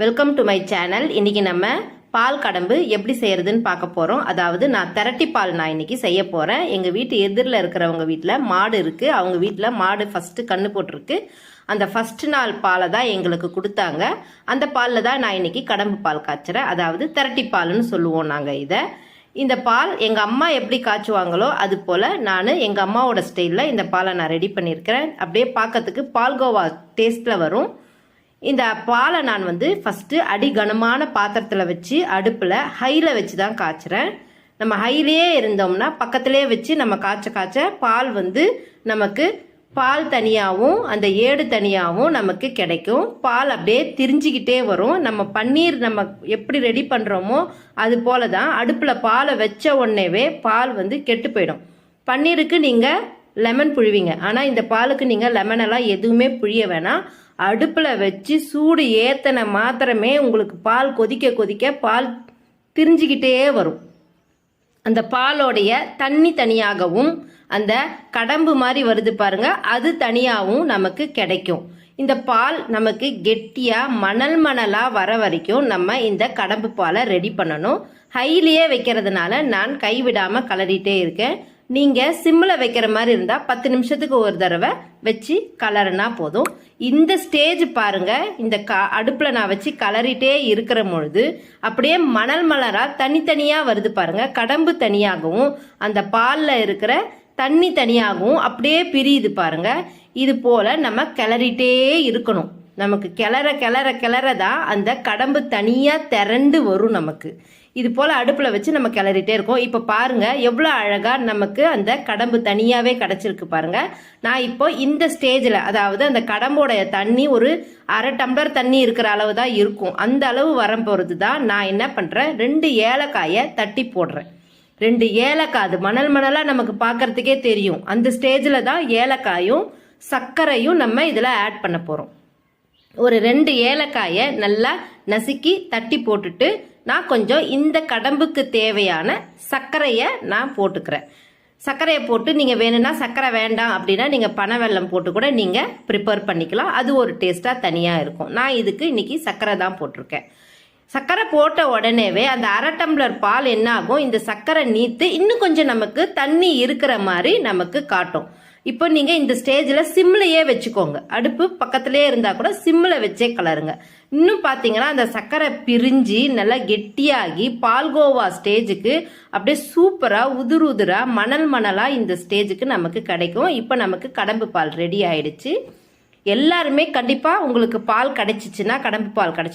Welcome to my channel இன்னைக்கு நம்ம பால் கடம்பு எப்படி செய்யறதுன்னு பார்க்க போறோம். அதாவது நான் திரட்டி பால் நான் இன்னைக்கு செய்ய போறேன். எங்க வீட்டு எதிரில் இருக்கிறவங்க வீட்டில் மாடு இருக்கு. அவங்க வீட்டில் மாடு ஃபர்ஸ்ட் கண்ணு போட்டிருக்கு. அந்த ஃபர்ஸ்ட் நாள் பாலை தான் எங்களுக்கு கொடுத்தாங்க. அந்த பாலில் தான் நான் இன்னைக்கு கடம்பு பால் காய்ச்சுறேன். அதாவது திரட்டி பால்னு சொல்லுவோம் நாங்கள் இதை. இந்த பால் எங்கள் அம்மா எப்படி காய்ச்சுவாங்களோ அது போல் நான் எங்கள் அம்மாவோட ஸ்டைலில் இந்த பாலை நான் ரெடி பண்ணியிருக்கிறேன். அப்படியே பார்க்கறதுக்கு பால்கோவா டேஸ்ட்டில் வரும். இந்த பாலை நான் வந்து ஃபஸ்ட்டு அடி கனமான பாத்திரத்தில் வச்சு அடுப்பில் ஹையில் வச்சு தான் காய்ச்சுறேன். நம்ம ஹையிலேயே இருந்தோம்னா பக்கத்துலேயே வச்சு நம்ம காய்ச்ச காய்ச்ச பால் வந்து நமக்கு பால் தனியாகவும் அந்த ஏடு தனியாகவும் நமக்கு கிடைக்கும். பால் அப்படியே திரிஞ்சிக்கிட்டே வரும். நம்ம பன்னீர் நம்ம எப்படி ரெடி பண்ணுறோமோ அது போல தான் அடுப்பில் பாலை வச்ச உடனேவே பால் வந்து கெட்டு போயிடும். பன்னீருக்கு நீங்கள் லெமன் புழிவிங்க. ஆனால் இந்த பாலுக்கு நீங்கள் லெமனெல்லாம் எதுவுமே புழிய வேணாம். அடுப்பில் வச்சு சூடு ஏத்தனை மாத்திரமே உங்களுக்கு பால் கொதிக்க கொதிக்க பால் திரிஞ்சிக்கிட்டே வரும். அந்த பாலோடைய தண்ணி தனியாகவும் அந்த கடம்பு மாதிரி வருது பாருங்க அது தனியாகவும் நமக்கு கிடைக்கும். இந்த பால் நமக்கு கெட்டியாக மணல் மணலாக வர வரைக்கும் நம்ம இந்த கடம்பு பாலை ரெடி பண்ணணும். ஹைலியே வைக்கிறதுனால நான் கைவிடாமல் கலரிட்டே இருக்கேன். நீங்கள் சிம்மில் வைக்கிற மாதிரி இருந்தால் பத்து நிமிஷத்துக்கு ஒரு தடவை வச்சு கலருனா போதும். இந்த ஸ்டேஜ் பாருங்கள் இந்த க அடுப்பில் நான் வச்சு கலரிட்டே இருக்கிற பொழுது அப்படியே மணல் மலராக தனித்தனியாக வருது பாருங்கள் கடம்பு தனியாகவும் அந்த பாலில் இருக்கிற தண்ணி தனியாகவும் அப்படியே பிரியுது பாருங்க. இது போல் நம்ம கிளறிட்டே இருக்கணும். நமக்கு கிளற கிளற கிளற தான் அந்த கடம்பு தனியாக திரண்டு வரும் நமக்கு. இது போல் அடுப்பில் வச்சு நம்ம கிளறிட்டே இருக்கோம். இப்போ பாருங்கள் எவ்வளோ அழகாக நமக்கு அந்த கடம்பு தனியாகவே கிடச்சிருக்கு பாருங்கள் நான் இப்போ இந்த ஸ்டேஜில் அதாவது அந்த கடம்போடைய தண்ணி ஒரு அரை டம்ளர் தண்ணி இருக்கிற அளவு தான் இருக்கும். அந்த அளவு வரப்போகிறது தான் நான் என்ன பண்ணுறேன் ரெண்டு ஏலக்காயை தட்டி போடுறேன். ரெண்டு ஏலக்காய் அது மணல் மணலாக நமக்கு பார்க்கறதுக்கே தெரியும். அந்த ஸ்டேஜில் தான் ஏலக்காயும் சர்க்கரையும் நம்ம இதில் ஆட் பண்ண போகிறோம் ஒரு ரெண்டு ஏலக்காயை நல்லா நசுக்கி தட்டி போட்டுட்டு நான் கொஞ்சம் இந்த கடம்புக்கு தேவையான சர்க்கரையை நான் போட்டுக்கிறேன். சர்க்கரையை போட்டு நீங்கள் வேணும்னா சர்க்கரை வேண்டாம் அப்படின்னா நீங்கள் பனை வெல்லம் போட்டு கூட நீங்கள் ப்ரிப்பேர் பண்ணிக்கலாம். அது ஒரு டேஸ்ட்டாக தனியாக இருக்கும். நான் இதுக்கு இன்னைக்கு சர்க்கரை தான் போட்டிருக்கேன். சர்க்கரை போட்ட உடனேவே அந்த அரை டம்ளர் பால் என்ன ஆகும் இந்த சர்க்கரை நீத்து இன்னும் கொஞ்சம் நமக்கு தண்ணி இருக்கிற மாதிரி நமக்கு காட்டும். இப்போ நீங்க இந்த ஸ்டேஜ்ல சிம்லயே வச்சுக்கோங்க. அடுப்பு பக்கத்துலேயே இருந்தா கூட சிம்ல வச்சே கலருங்க. இன்னும் பாத்தீங்கன்னா அந்த சர்க்கரை பிரிஞ்சு நல்லா கெட்டியாகி பால்கோவா ஸ்டேஜுக்கு அப்படியே சூப்பரா உதுரு உதுரா மணல் மணலா இந்த ஸ்டேஜுக்கு நமக்கு கிடைக்கும். இப்போ நமக்கு கடம்பு பால் ரெடி ஆயிடுச்சு. எல்லாருமே கண்டிப்பா உங்களுக்கு பால் கிடைச்சிச்சுன்னா கடம்பு பால் கிடைச்சி